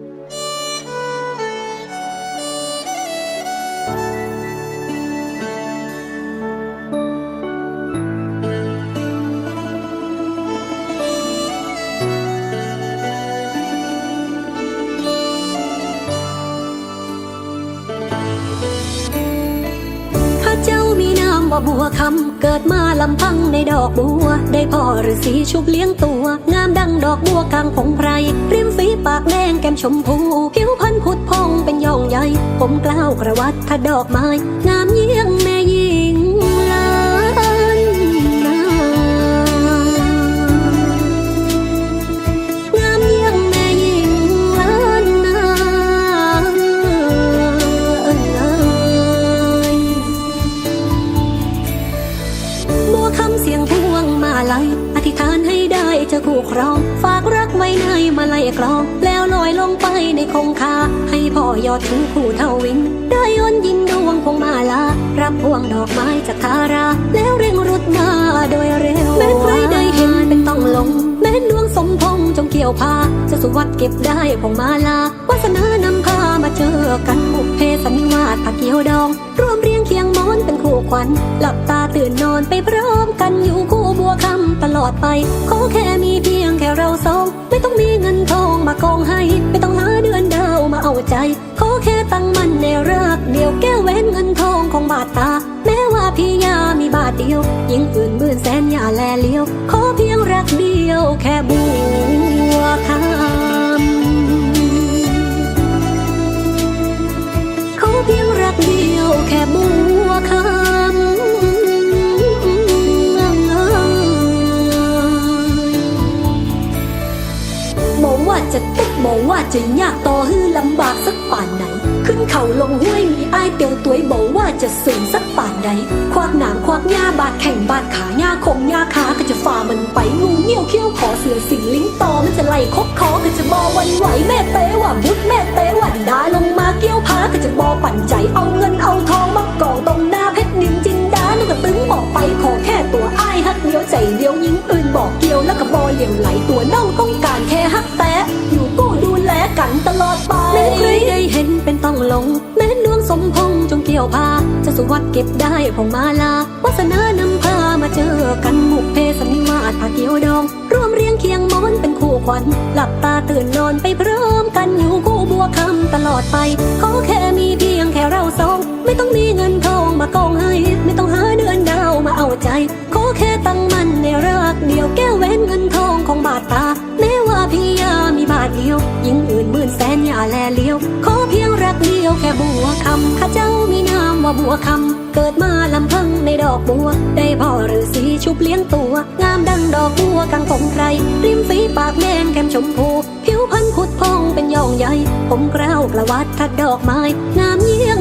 Thank you. บัวคำเกิดมาลำพังในดอกบัว ได้พ่อฤาษีชุบเลี้ยงตัว งามดังดอกบัวกลางผงไพร ริมฝีปากแดงแก้มชมพูผิวพรรณผุดพองเป็นย่องใหญ่ ผมกล้าวกระวัดทัดดอกไม้ งามเยี่ยงแม่ มาลัยอธิษฐานให้ได้เจอคู่ครอง ฝากรักไว้ในมาลัยกลอง แล้วลอยลงไปในคงคา ให้พ่อยอดถึงคู่เท่าวิน ได้ยนยินดวงพวงมาลา รับพวงดอกไม้จากทารา แล้วเร่งรุดมาโดยเร็วแม้ใครได้เห็นเป็นต้องหลง แม้ดวงสมพงจงเกี่ยวพาจะสุวัสดเก็บได้พวงมาลาวาสนานำพามาเจอกันบุพเพสันนิวาสผักเกี่ยวดองร่วมเรียงเคียงมอนเป็นคู่ขวัญหลับตาตื่นนอนไปพร้อมกันอยู่คู่ วคำตลอดไป ขอแค่มีเพียงแค่เราสอง ไม่ต้องมีเงินทองมากองให้ ไม่ต้องหาเดือนดาวมาเอาใจ ขอแค่ตั้งมั่นในรักเดียวแก้วแหวนเงินทองของบาทตา แม้ว่าพี่ยามีบาทเดียว ยิ่งอื่นหมื่นแสนอย่าแลเลี้ยว ขอเพียงรักเดียวแค่บัวคำ จะยากต่อฮือลำบากสักป่านไหน ขึ้นเขาลงห้วยมีอ้ายเตียวตัวยบอกว่าจะสูงสักป่านใดควักหนามควักหญ้าบาดแข่งบาดขาหญ้าคงหญ้าขาก็จะฝ่ามันไปงูเงี้ยวเขี้ยวขอเสือสิงลิ้งต่อมันจะไล่คบคอก็จะบอวันไหวแม่เตว่าบุดแม่เตวันดาลงมาเกี้ยวพาก็จะบอปั่นใจเอาเงินเอาทองมากองตรงหน้าเพชรนินจินดานุกระตึงบอกไปขอแค่ตัวอ้ายฮักเดียวใจเดียวยิงอื่นบอกเกี่ยวแล้วก็บอเหลียวไหลตัวน้องต้อง ยวพาจะสุวัดเก็บได้พงมาลาวาสนานำพามาเจอกันบุกเพสันนิวาสผาเกียวดอง ร่วมเรียงเคียงมอนเป็นคู่ขวัญ หลับตาตื่นนอนไปพร้อมกันอยู่คู่บัวคำตลอดไปขอแค่มีเพียงแค่เราสอง ไม่ต้องมีเงินทองมากองให้ ไม่ต้องหาเดือนดาวมาเอาใจขอแค่ตั้งมั่นในรักเดียวแก้วแหวนเงินทองของบาทตาแม้ว่าพี่ยามีบาทเดียวยิ่งอื่นหมื่นแสนอย่าแลเลี้ยวขอเพียง รักเดียวแค่บัวคำข้าเจ้ามีนามว่าบัวคำเกิดมาลำพังในดอกบัว ได้พ่อฤาษีชุบเลี้ยงตัว งามดังดอกบัวกลางคงใคร ริมฝีปากแดงแก้มชมพู ผิวพรรณผุดพองเป็นยองใหญ่ ผมกล้าวกระวัดทัดดอกไม้ งามเยี่ยง